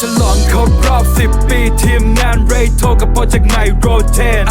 ฉลิมฉลองครบรอบ 10 ปีทีมงานเรโทกับโปรเจกต์ใหม่โรเทน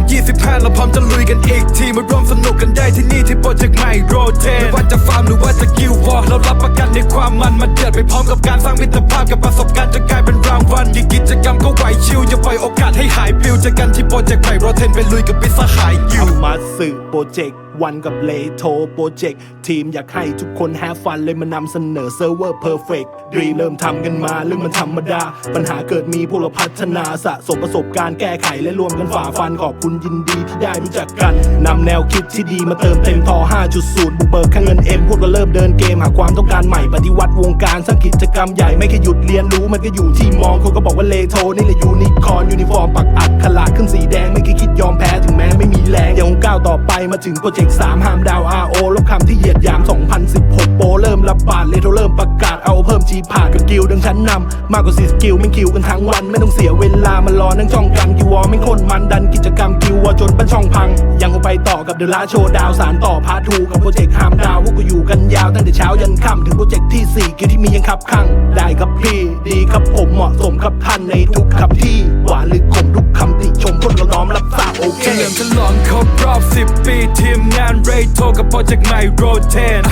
2025 เราพร้อมจะลุยกันอีกทีมาร่วมสนุกกันได้ที่นี่ที่โปรเจกต์ใหม่โรเทนไม่ว่าจะฟาร์มหรือว่าจะกิววอร์เรารับประกันในความมันมาเดือดไปพร้อมกับการสร้างมิตรภาพกับประสบการณ์จะกลายเป็นรางวัลกี่กิจกรรมก็ไหวชิวอย่าปล่อยโอกาสให้หายปลิวเจอกันที่โปรเจกต์ใหม่โรเทนไปลุยกับปิสหายยิวมาสื่อโปรเจกต์ วันกับเลโทโปรเจกต์ทีมอยากให้ทุกคนแฮฟฟันเลยมานำเสนอเซิร์ฟเวอร์เพอร์เฟกต์ดีเริ่มทำกันมาเรื่องมันธรรมดา ปัญหาเกิดมีพวกเราพัฒนาสะสมประสบการณ์แก้ไขและรวมกันฝ่าฟันขอบคุณยินดีที่ได้รู้จักกันนำแนวคิดที่ดีมาเติมเต็มทอ 5.0 บุกเบิกค่างเงินเอ็มพวกเราเริ่มเดินเกมหาความต้องการใหม่ปฏิวัติวงการสร้างกิจกรรมใหญ่ไม่แค่หยุดเรียนรู้มันก็อยู่ที่มองคนก็บอกว่าเลโทนี่แหละยูนิคอร์นยูนิฟอร์มปักอักขลาดขึ้นสีแดงไม่เคยคิดยอมแพ้ถึงแม้ไม่มีแรงยังคงก้าวต่อไปมาถึงโปรเจกต์3ห้ามดาว RO ลบคำที่เหยียดหยาม 2016 โปรเริ่มระบาดเลโทเริ่มประกาศเอาเพิ่มจีผ่ากับกิลดังชั้นนำมากกว่า4สกิลไม่คิวกันทั้งวัน ไม่ต้องเสียเวลามารอนั่งจ้องกันกิววอไม่คนมันดันกิจกรรมกิววอจนปั้นช่องพัง ยังคงไปต่อกับเดอะลาโชว์ดาวสารต่อพาทูกับโปรเจกต์ห้ามดาวพวกกูอยู่กันยาวตั้งแต่เช้ายันค่ำถึงโปรเจกต์ที่ 4 กิวที่มียังขับข้างได้ครับพี่ดีครับผมเหมาะสมครับท่านในทุกขับที่หวานหรือขมทุกคำติชมพวกเราน้อมรับทราบโอเคเฉลิมฉลองครบรอบ 10 ปีทีมงานเรโทกับโปรเจกต์ใหม่โรเทน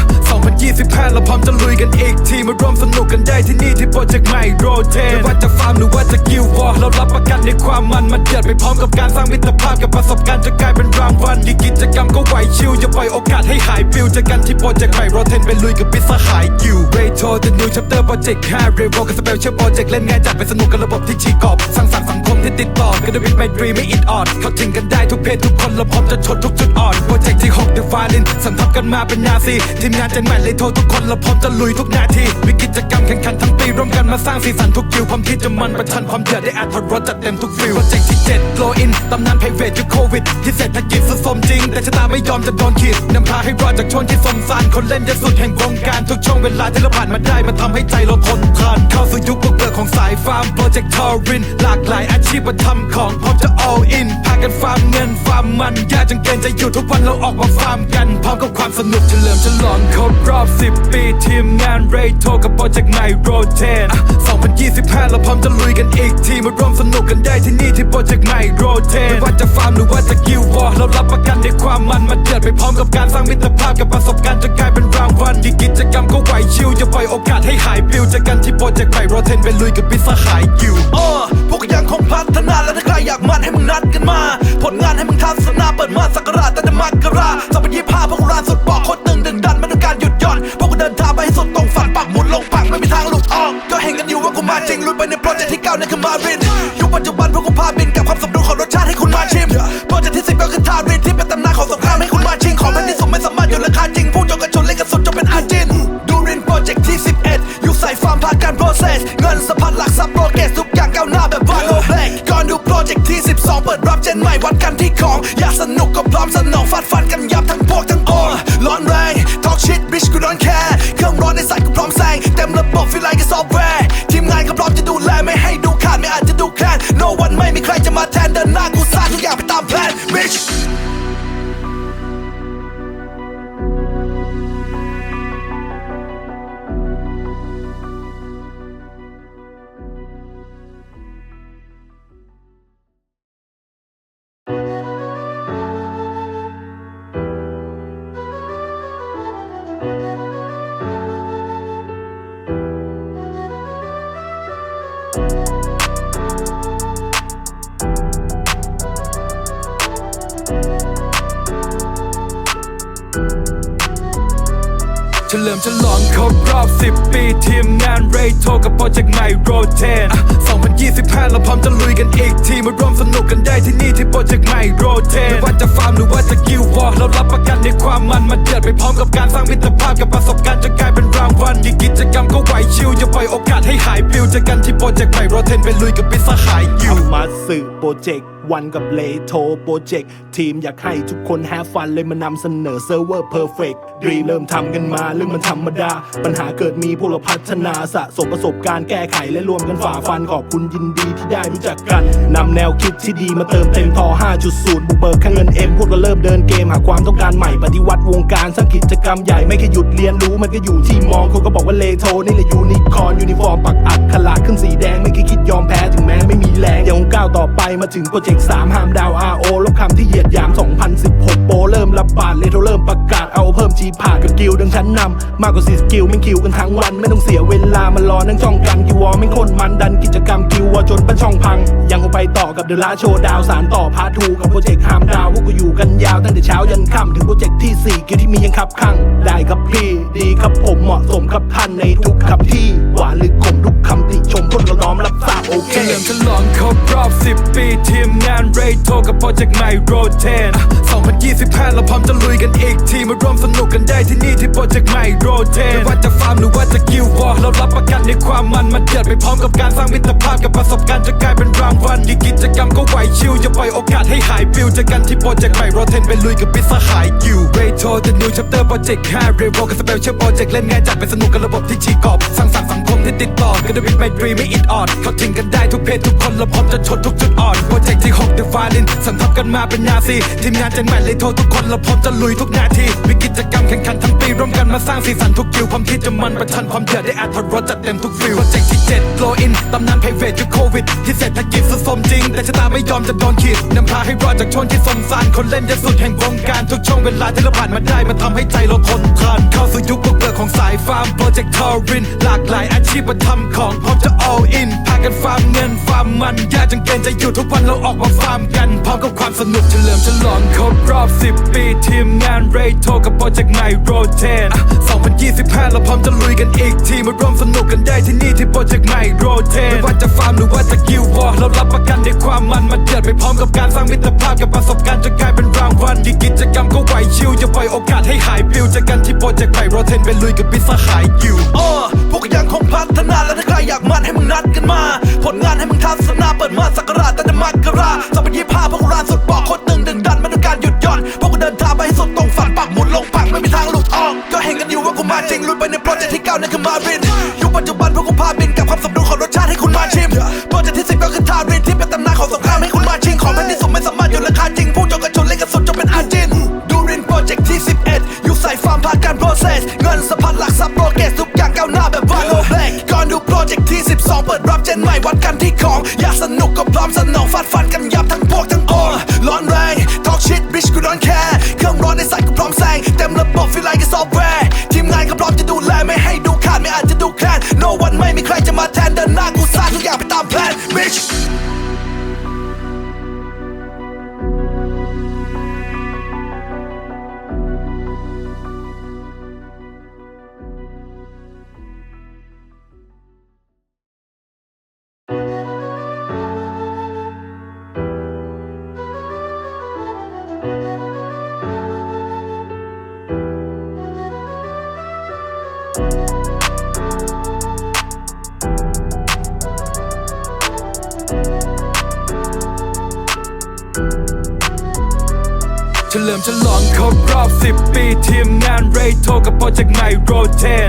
2025 เราพร้อมจะลุยกันอีกที มาร่วมสนุกกันได้ที่นี่ที่โปรเจกต์ใหม่โรเทนไม่ว่าจะฟาร์มหรือว่าจะกิววอร์เรารับประกันในความมันมาเดือดไปพร้อมกับการสร้างมิตรภาพกับประสบการณ์จะกลายเป็นรางวัลกี่กิจกรรมก็ไหวชิวอย่าปล่อยโอกาสให้หายปลิวเจอกันที่โปรเจกต์ใหม่โรเทนไปลุยกับปิสหายกิวเรโท The New Chapter Project 5 r e v o กับ Special Project เล่นง่ายจัดไปสนุกกับระบบที่ชีกอบสร้างสรรค์สังคม ที่ติดต่อกันด้วยวิถีไมตรีไม่อิดออด เข้าถึงกันได้ทุกเพศทุกคนเราพร้อมจะชนทุกจุดอ่อนโปรเจกต์ที่6 The Violin สัมทับกันมาเป็นนาซีทีมงานจนใหม่เลยโทรทุกคนเราพร้อมจะลุยทุกนาทีมีกิจกรรมแข่งขันทั้งปีร่วมกันมาสร้างสีสันทุกคิวพร้อมที่จะมันประชันความเดือดได้อัดรสจัดเต็มทุกฟิลโปรเจกต์ที่7 Glow In ตำนานไพรเวทยุคโควิดที่เศรษฐกิจสุดสมจริง แต่ชะตาไม่ยอมจะโดนขีดนำพาให้รอดจากช่วงที่สมสารคนเล่นจะสุดแห่งวงการทุกช่วงเวลาที่เราผ่านมาได้มันทำให้ใจเราทนทานเข้าสู่ยุคบุกเบิกของสายฟาร์มโปรเจกต์ทอรินหลากหลายอาชีพมาทำของพร้อมจะ all in พากันฟาร์มเงินฟาร์มมันยากจนเกินจะอยู่ทุกวันเราออกมาฟาร์มกัน พร้อมกับความสนุกเฉลิมฉลองครบรอบ 10 ปีทีมงานเรโทกับโปรเจกต์ใหม่โรเทน2025 เราพร้อมจะลุยกันอีกทีมาร่วมสนุกกันได้ที่นี่ที่โปรเจกต์ใหม่โรเทนไม่ว่าจะฟาร์มหรือว่าจะกิววอร์เรารับประกันในความมันมาเดือดไปพร้อมกับการสร้างมิตรภาพกับประสบการณ์จะกลายเป็นรางวัลกี่กิจกรรมก็ไหวชิวอย่าปล่อยโอกาสให้หายปลิวจอกันที่โปรเจกต์ใหม่โรเทนไปลุยกับปิสหายกิวเออพวกยังคงพัฒนาและถ้าใครอยากมันให้มึงนัดกันมา ผลงานให้มึงทัศนาเปิดมาสักราชแต่มกราสองพันยี่ห้าพวกกูรานสุดบอกโคตรตึงดึงดันไม่ต้องการหยุดหย่อนพวกกูเดินทางไปให้สุดตรงฝันปักหมุดลงผักไม่มีทางหลุดออก ก็เห็นกันอยู่ว่ากูมาจริงลุยไปในโปรเจกต์ที่เก้านั่นคือมารินยุคปัจจุบันพวกกูพาบินกับความสมดุลของรสชาติให้คุณมาชิมโปรเจกต์ที่สิบก็คือทารินที่เป็นตำนานของสงครามให้คุณมาชิงของแผ่นดินสูงไม่สามารถหยุดราคาจริงพูดจนกระชนเล่นกันสุดจนเป็นอาจินดูรินโปรเจกต์ที่11ยุคสายฟาร์มผ่านการ process เงินสะพัดหลักทรัพย์โปรเก ใหม่วัดกันที่ของ อยากสนุกก็พร้อมสนองฟาดฟันกัน เฉลิมฉลองครบรอบ 10 ปีทีมงานเรโทกับโปรเจกต์ใหม่โรเทน2025 เราพร้อมจะลุยกันอีกทีมาร่วมสนุกกันได้ที่นี่ที่โปรเจกต์ใหม่โรเทนไม่ว่าจะฟาร์มหรือว่าจะกิววอร์เรารับประกันในความมันมาเดือดไปพร้อมกับการสร้างมิตรภาพกับประสบการณ์ ยปลิวเจอกันที่โปรเจกต์ใหม่โรเทนไปลุยกับปิสหายยิวทำมาสื่อโปรเจกต์วันกับเลโทโปรเจกต์ทีมอยากให้ทุกคนแฮฟฟันเลยมานำเสนอเซิร์ฟเวอร์เพอร์เฟกต์ดีเริ่มทำกันมาเรื่องมันธรรมดา ปัญหาเกิดมีพวกเราพัฒนาสะสมประสบการณ์แก้ไขและรวมกันฝ่าฟันขอบคุณยินดีที่ได้รู้จักกันนำแนวคิดที่ดีมาเติมเต็มทอ 5.0 บุกเบิกค่าเงินเอ็มพวกเราเริ่มเดินเกมหาความต้องการใหม่ปฏิวัติวงการสร้างกิจกรรมใหญ่ไม่แค่หยุดเรียนรู้มันก็อยู่ที่มองคนก็บอกว่าเลโทนี่แหละยูนิคอร์นยูนิฟอร์มปักอักขลาดขึ้นสีแดงไม่เคยคิดยอมแพ้ถึงแม้ไม่มีแรงยังก้าวต่อไปมาถึงโปรเจกต์3ห้ามดาว RO ลบคำที่เหยียดหยาม 2016 โปเริ่มรับบาดเลโทเริ่มประกาศเอาเพิ่มจีผ่ากับกิลดังชั้นนำมากกว่า4สกิลไม่คิวกันทั้งวัน ไม่ต้องเสียเวลามารอนั่งจ้องกันกิวอไม่คนมันดันกิจกรรมกิววอจนปั้นช่องพัง ยังคงไปต่อกับเดอะลาโชว์ดาวสารต่อพาร์ทูกับโปรเจกต์ห้ามดาวพวกกูอยู่กันยาวตั้งแต่เช้ายันค่ำถึงโปรเจกต์ที่4กิวที่มียังขับข้างได้ครับพี่ดีครับผมเหมาะสมครับท่านในทุกคำที่หวานหรือขม ลิมฉลองครบรอบ 10 ปีทีมงานเรโทกับโปรเจกต์ใหม่โรเทน2025 เราพร้อมจะลุยกันอีกทีมาร่วมสนุกกันได้ที่นี่ที่โปรเจกต์ใหม่โรเทนไม่ว่าจะฟาร์มหรือว่าจะกิลวอร์เรารับประกันในความมันมันเดือดไปพร้อมกับการสร้างมิตรภาพกับประสบการณ์จะกลายเป็นรางวัลที่กิจกรรมก็ไหวชิวอย่าปล่อยโอกาสให้หายฟิวเจอกันที่โปรเจกต์ใหม่โรเทนไปลุยกับปิสหายกิวเรโท The New Chapter Project 5เรโวกับสเปเชียลโปรเจกต์เล่นง่ายจัดไปสนุกกับระบบที่ฉีกอบสร้างสรรค์สังคมที่ติดต่อกันด้วยวิทย์ไมตรีไม่อิดออดเข้าถึงกันได้ทุกเพศทุกคนเราพร้อมจะชนทุกจุดอ่อนโปรเจกต์ที่6 The Violin สัมทับกันมาเป็นนาซีทีมงานเจนใหม่เลยโทรทุกคนเราพร้อมจะลุยทุกนาทีมีกิจกรรมแข่งขันทั้งปีร่วมกันมาสร้างสีสันทุกคิวความคิดจะมันประชันความเดือดได้อัดทรสจัดเต็มทุกฟิลโปรเจกต์ที่7 Glow In ตำนานไพเวทยุคโควิด ที่เศรษฐกิจสุดสมจริง แต่ชะตาไม่ยอมจะโดนขีดนำพาให้รอดจากช่วงที่สมสารคนเล่นยอะสุดแห่งวงการทุกช่วงเวลาที่เราผ่านมาได้มันทำให้ใจเราทนทานเข้าสู่ยุคบุกเบิกของสายฟาร์มโปรเจกต์ทอรินหลากหลายอาชีพมาทำของพร้อมจะ all in พากันฟาร์มเงินฟาร์มมันยากจนเกินจะอยู่ทุกวันเราออกมาฟาร์มกันพร้อมกับความสนุกเฉลิมฉลองครบรอบ 10 ปีทีมงานเรโทกับโปรเจกต์ใหม่โรเทน2025 เราพร้อมจะลุยกันอีกทีมาร่วมสนุกกันได้ที่นี่ที่โปรเจกต์ใหม่โรเทนไม่ว่าจะฟาร์มหรือว่าจะกิลวอร์เรารับประกันในความมันมันเดือดไปพร้อมกับการสร้างมิตรภาพกับประสบการณ์จะกลายเป็นรางวัลที่กิจกรรมก็ไหวชิวจะปล่อยโอกาสให้หายปิวจอกันที่โปรเจกต์ใหม่โรเทนไปลุยกับปิสหายกิวเออพวกก็ยังคงพัฒนาและถ้าใครอยากมันให้มึงนัดกันมา ผลงานให้มึงทัศนาเปิดมาสักราชตั้งแต่มกราสองพันยี่ห้าพวกกูรานสุดปอกโคตรตึงดึงดันไม่ต้องการหยุดหย่อนพวกกูเดินทางไปให้สุดตรงฝันปักหมุดลงปักไม่มีทางหลุดออก ก็เห็นกันอยู่ว่ากูมาจริงลุยไปในโปรเจกต์ที่เก้านั่นคือมารินยุคปัจจุบันพวกกูพาบินกับความสมดุลของรสชาติให้คุณมาชิมโปรเจกต์ที่สิบก็คือทารินที่เป็นตำนาน สนองฟาดฟันกันยับทั้งพวกทั้งโองร้อนแรง talk shit bitch กูร้อนแค่เครื่องร้อนในสายกูพร้อมแซงเต็มระบบฟีลไลกับซอฟต์แวร์ทีมงานก็พร้อมจะดูแลไม่ให้ดูขาดไม่อาจจะดูแคลน no one ไม่มีใครจะมาแทนเดินหน้ากูสร้างทุกอย่างไปตามแผน bitch เฉลิมฉลองครบรอบ 10 ปีทีมงานเรโทกับโปรเจกต์ใหม่โรเทน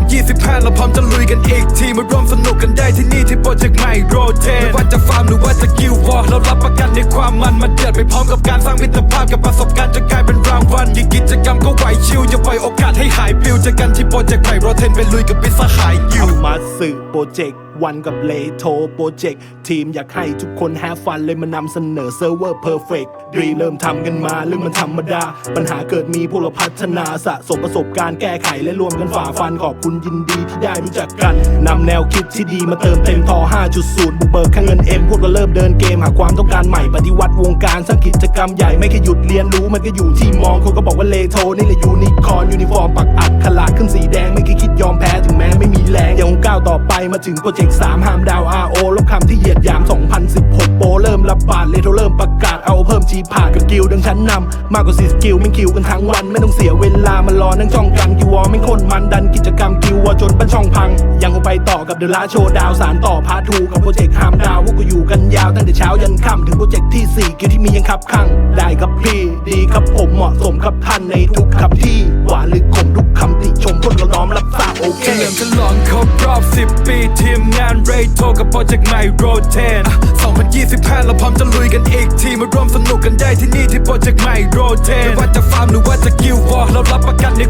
2025 เราพร้อมจะลุยกันอีกที มาร่วมสนุกกันได้ที่นี่ที่โปรเจกต์ใหม่โรเทนไม่ว่าจะฟาร์มหรือว่าจะกิลวอร์เรารับประกันในความมันมันเดือดไปพร้อมกับการสร้างมิตรภาพกับประสบการณ์จะกลายเป็นรางวัลกิจกรรมก็ไหวชิวอย่าปล่อยโอกาสให้หายปิวเจอกันที่โปรเจกต์ใหม่โรเทนไปลุยกับปิสหายกิวมาสื่อโปรเจกต์วันกับเลโทโปรเจกต์ทีมอยากให้ทุกคนแฮฟันเลยมานำเสนอเซิร์ฟเวอร์เพอร์เฟกต์ดีเริ่มทำกันมาเรื่องมันธรรมดา ปัญหาเกิดมีพวกเราพัฒนาสะสมประสบการณ์แก้ไขและรวมกันฝ่าฟันขอบคุณยินดีที่ได้รู้จักกันนำแนวคิดที่ดีมาเติมเต็มทอ 5.0 บุกเบิกค่างเงินเอ็มพวกเราเริ่มเดินเกมหาความต้องการใหม่ปฏิวัติวงการสร้างกิจกรรมใหญ่ไม่แค่หยุดเรียนรู้มันก็อยู่ที่มองคนก็บอกว่าเลโทนี่แหละยูนิคอร์นยูนิฟอร์มปักอักขลาดขึ้นสีแดงไม่เคยคิดยอมแพ้ถึงแม้ไม่มี มาถึงโปรเจกต์3ห้ามดาว RO ลบคำที่เหยียดหยาม 2016 โปเริ่มรับบาดเลโทเริ่มประกาศเอา เพิ่มจีผ่ากับกิลดังชั้นนำมากกว่า4สกิลไม่คิวกันทั้งวัน ไม่ต้องเสียเวลามารอนั่งจ้องกันกิววอไม่โคนมันดันกิจกรรมกิววอจนปั้นช่องพัง ยังคงไปต่อกับเดอะลาโชว์ดาวสารต่อพาร์ททูกับโปรเจกต์ห้ามดาวพวกกูอยู่กันยาวตั้งแต่เช้ายันค่ำถึงโปรเจกต์ที่4กิลที่มียังขับข้างได้ครับพี่ดีครับผมเหมาะสมครับท่านในทุกคำที่หวานหรือขมทุกคำติชมพวกเราน้อมรับทราบโอเคเฉลิมฉลองครบรอบ 10 ปี ทีมงานเรโทกับโปรเจกต์ใหม่โรเทน2025 เราพร้อมจะลุยกันอีกทีมาร่วมสนุกกันได้ที่นี่ที่โปรเจกต์ใหม่โรเทนไม่ว่าจะฟาร์มหรือว่าจะกิลวอร์เรา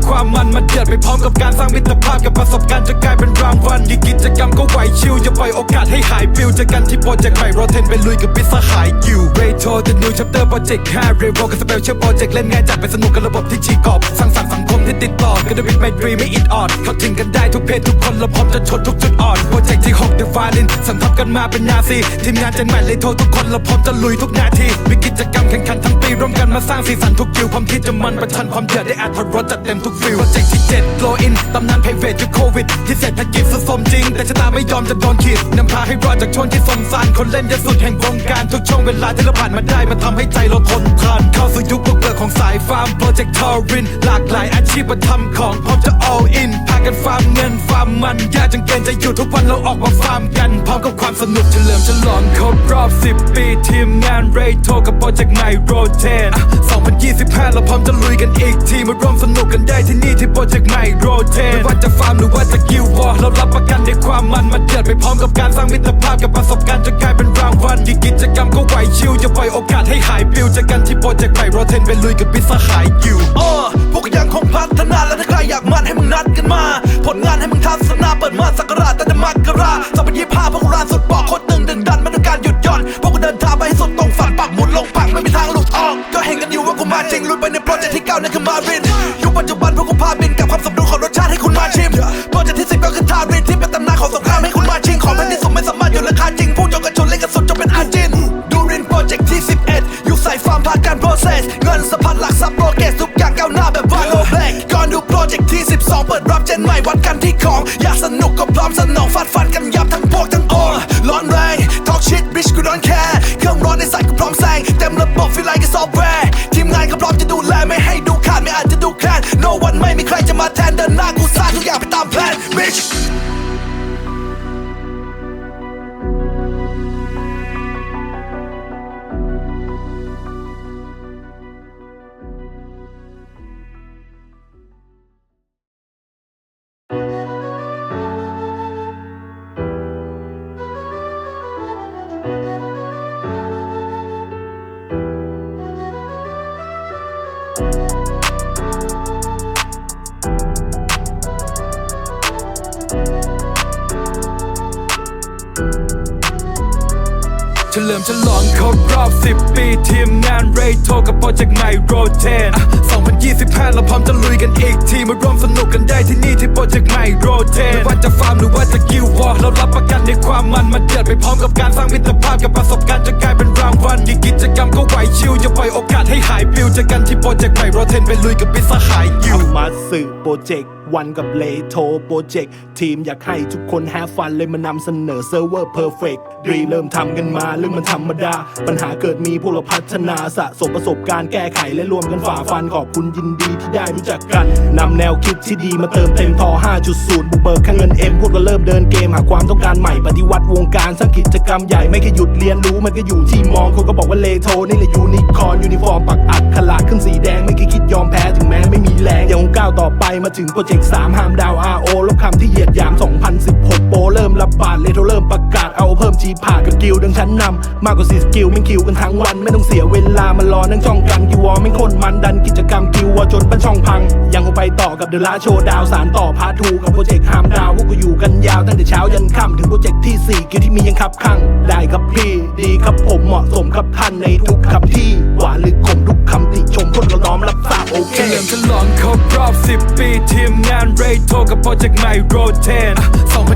ความมันมาเดือดไปพร้อมกับการสร้างมิตรภาพกับประสบการณ์จะกลายเป็นรางวัลกี่กิจกรรมก็ไหวชิลอย่าปล่อยโอกาสให้หายฟิวเจอกันที่โปรเจกต์ใหม่โรเทนไปลุยกับพิสาหายกิวเรโทร The New Chapter Project 5เรโวกับสเปเชียลโปรเจกต์เล่นง่ายจัดไปสนุกกับระบบที่ฉีกอบสร้างสรรค์สังคมที่ติดต่อกันด้วยวิทย์ไมตรีไม่อิดออด เข้าถึงกันได้ทุกเพศทุกคนเราพร้อมจะชนทุกจุดอ่อนโปรเจกต์ที่6 The Violin สำทับกันมาเป็นนาซีทีมงานเจนใหม่เลยโทรทุกคนเราพร้อมจะลุยทุกนาทีมีกิจกรรมแข่งขันทั้งปีร่วมกันมาสร้างสีสันทุกคิวความคิดจะมันประชันความเดือดได้อัดรสจัดเต็มทุกฟิลโปรเจกต์ที่7 Glow In ตำนานไพรเวทยุคโควิดที่เศรษฐกิจสุดสมจริง แต่ชะตาไม่ยอมจะโดนขีดนำพาให้รอดจากช่วงที่สมสารคนเล่นยสุดแห่งวงการทุกช่วงเวลาที่เราผ่านมาได้มันทำให้ใจเราทนทานเข้าสู่ยุคบุกเบิกของสายฟาร์มโปรเจกต์ทอรินหลากหลายอาชีพมาทำของพร้อมจะ all in พากันฟาร์มเงินฟาร์มมันยากจนเกินจะอยู่ทุกวันเราออกมาฟาร์มกัน พร้อมกับความสนุกเฉลิมฉลองครบรอบ 10 ปี ทีมงานเรโทรกับโปรเจกต์ใหม่โรเทน2025 เราพร้อมจะลุยกันอีกทีมาร่วมสนุกกันได้ที่นี่ที่โปรเจกต์ใหม่โรเทนไม่ว่าจะฟาร์มหรือว่าจะกิววอร์เรารับประกันในความมันมาเดือดไปพร้อมกับการสร้างมิตรภาพกับประสบการณ์จนกลายเป็นรางวัลกี่กิจกรรมก็ไหวชิวอย่าปล่อยโอกาสให้หายปิวจอกันที่โปรเจกต์ใหม่โรเทนไปลุยกับพิซซ่าหายกิวเออ ยังคงพัฒนา และถ้าใครอยากมันให้มึงนัดกันมา ผลงานให้มึงทัศนาเปิดมาสักราชแต่จะมักกราสองพันยี่ห้าพวกกูรานสุดปอกโคตรตึงดึงดันไม่ต้องการหยุดหย่อนพวกกูเดินทางไปให้สุดตรงฝันปักหมุดลงปักไม่มีทางหลุดออก ก็เห็นกันอยู่ว่ากูมาจริงลุยไปในโปรเจกต์ที่เก้านั่นคือมารินยุคปัจจุบันพวกกูพาบินกับความสมดุลของรสชาติให้คุณมาชิมโปรเจกต์ที่สิบก็คือทารินที่เป็นตำนานของสงครามให้คุณมาชิงของแผ่นที่สูงไม่สามารถอยู่ราคาจริงผู้จงกระชนเล่นกันสุดจนเป็นอาจินดูรินโปรเจกต์ที่11ยุคสายฟาร์มผ่านการ process เงินสะพัดหลักทรัพย์โปรเสองเปิดรับเจนใหม่วัดกันที่ของ อยากสนุกก็พร้อมสนองฟาดฟันกันยับทั้งพวกทั้งโอร้อนแรง talk shit bitch กู don't care เครื่องร้อนในสายกูพร้อมแซงเต็มระบบ feel like it's software ทีมงานก็พร้อมจะดูแลไม่ให้ดูขาดไม่อาจจะดูแคลน no one ไม่มีใครจะมาแทนเดินหน้ากูสร้างทุกอย่างไปตามแผน bitch รบรอบ 10 ปีทีมงานเรโทรกับโปรเจกต์ใหม่โรเทน2025 เราพร้อมจะลุยกันอีกทีมาร่วมสนุกกันได้ที่นี่ที่โปรเจกต์ใหม่โรเทนไม่ว่าจะฟาร์มหรือว่าจะกิววอร์เรารับประกันในความมันมาเดือดไปพร้อมกับการสร้างมิตรภาพกับประสบการณ์จนกลายเป็นรางวัลกี่กิจกรรมก็ไหวชิวอย่าปล่อยโอกาสให้หายปิวเจอกันที่โปรเจกต์ใหม่โรเทนไปลุยกับพิซซ่าหายกิวมาสื่อโปรเจกต์ วันกับเลโทรโปรเจกต์ทีมอยากให้ทุกคนแฮฟันเลยมานำเสนอเซิร์ฟเวอร์เพอร์เฟกต์รีเริ่มทำกันมาเรื่องมันธรรมดา ปัญหาเกิดมีพวกเราพัฒนาสะสมประสบการณ์แก้ไขและรวมกันฝ่าฟันขอบคุณยินดีที่ได้รู้จักกันนำแนวคิดที่ดีมาเติมเต็มทอ 5.0 บุกเบิกค่างเงินเอ็มพวกเราเริ่มเดินเกมหาความต้องการใหม่ปฏิวัติวงการสร้างกิจกรรมใหญ่ไม่แค่หยุดเรียนรู้มันก็อยู่ที่มองคนก็บอกว่าเลโทรนี่แหละยูนิคอร์นยูนิฟอร์มปักอัดขลาดขึ้นสีแดงไม่เคยคิดยอมแพ้ถึงแม้ไม่มีแรงยังคงก้าวต่อไปมาถึงโปรเจกต์3ห้ามดาว RO ลบคำที่เหยียดหยาม 2016 โปเริ่มระบาดเลโทเริ่มประกาศเอาเพิ่มจีผ่า กิลดังชั้นนำมากกว่า4สกิลไม่งคิวกันทั้งวัน ไม่ต้องเสียเวลามารอนั่งจ้องกันกิวอไม่คนมันดันกิจกรรมกิววอจนปั้นช่องพัง ยังคงไปต่อกับเดอะลาโชว์ดาวสารต่อพาทูกับโปรเจกต์ห้ามดาวพวกกูอยู่กันยาวตั้งแต่เช้ายันค่ำถึงโปรเจกต์ที่ 4 กิลที่มียังขับข้างได้ครับพี่ดีครับผมเหมาะสมครับท่านในทุกคำที่หวานหรือขมทุกคำติชมพวกเราน้อมรับทราบโอเคเฉลิมฉลองครบรอบ 10 ปี ทีมงานเรโทรกับโปรเจกต์ใหม่โรเทน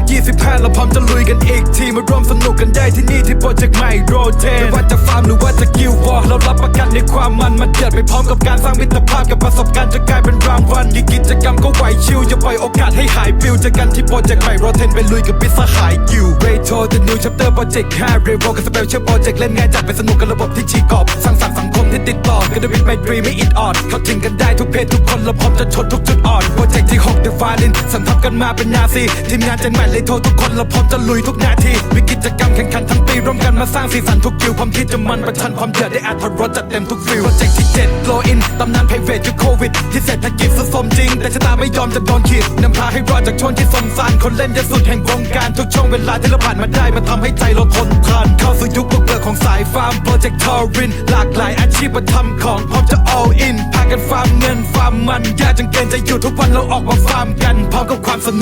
2025เราพร้อมจะลุยกันอีกทีมาร สนุกกันได้ที่นี่ที่โปรเจกต์ใหม่โรเทนไม่ว่าจะฟาร์มหรือว่าจะกิววอร์เรารับประกันในความมันมาเดือดไปพร้อมกับการสร้างมิตรภาพกับประสบการณ์จะกลายเป็นรางวัลกี่กิจกรรมก็ไหวชิวอย่าปล่อยโอกาสให้หายฟิวจอกันที่โปรเจกต์ใหม่โรเทนไปลุยกับพิซซ่าหายกิวเรโทร The New Chapter Project 5เรโวกับสเปลเชียลโปรเจกต์เล่นง่ายจัดไปสนุกกับระบบที่ฉีกกรอบสร้างสรรค์สังคมที่ติดต่อกันด้วยวิทย์ไมตรีไม่อิดออดเข้าถึงกันได้ทุกเพศทุกคนเราพร้อมจะชนทุกจุดอ่อนโปรเจกต์ที่6 The Violin สำทับกันมาเป็นนาซีทีมงานเจนใหม่เลยโทรทุกคนเราพร้อมจะลุยทุกนาทีมีกิิจกรรมแข่งขันทั้งปีร่วมกันมาสร้างสีสันทุกคิวความคิดจะมันประชันความเดือดได้อัดรสจัดเต็มทุกฟิลโปรเจกต์ที่7 Glow In ตำนานไพรเวทยุคโควิด ที่เศรษฐกิจสุดสมจริง แต่ชะตาไม่ยอมจะโดนขีดนำพาให้รอดจากช่วงที่สมสารคนเล่นยอะสุดแห่งวงการทุกช่วงเวลาที่เราผ่านมาได้มันทำให้ใจเราทนทานเข้าสู่ยุคบุกเบิกของสายฟาร์มโปรเจกต์ทอรินหลากหลายอาชีพมาทำของพร้อมจะ all in พากันฟาร์มเงินฟาร์มมันยากจังเกินจะอยู่ทุกวันเราออกมาฟาร์มกันพร้อมกับความสนุก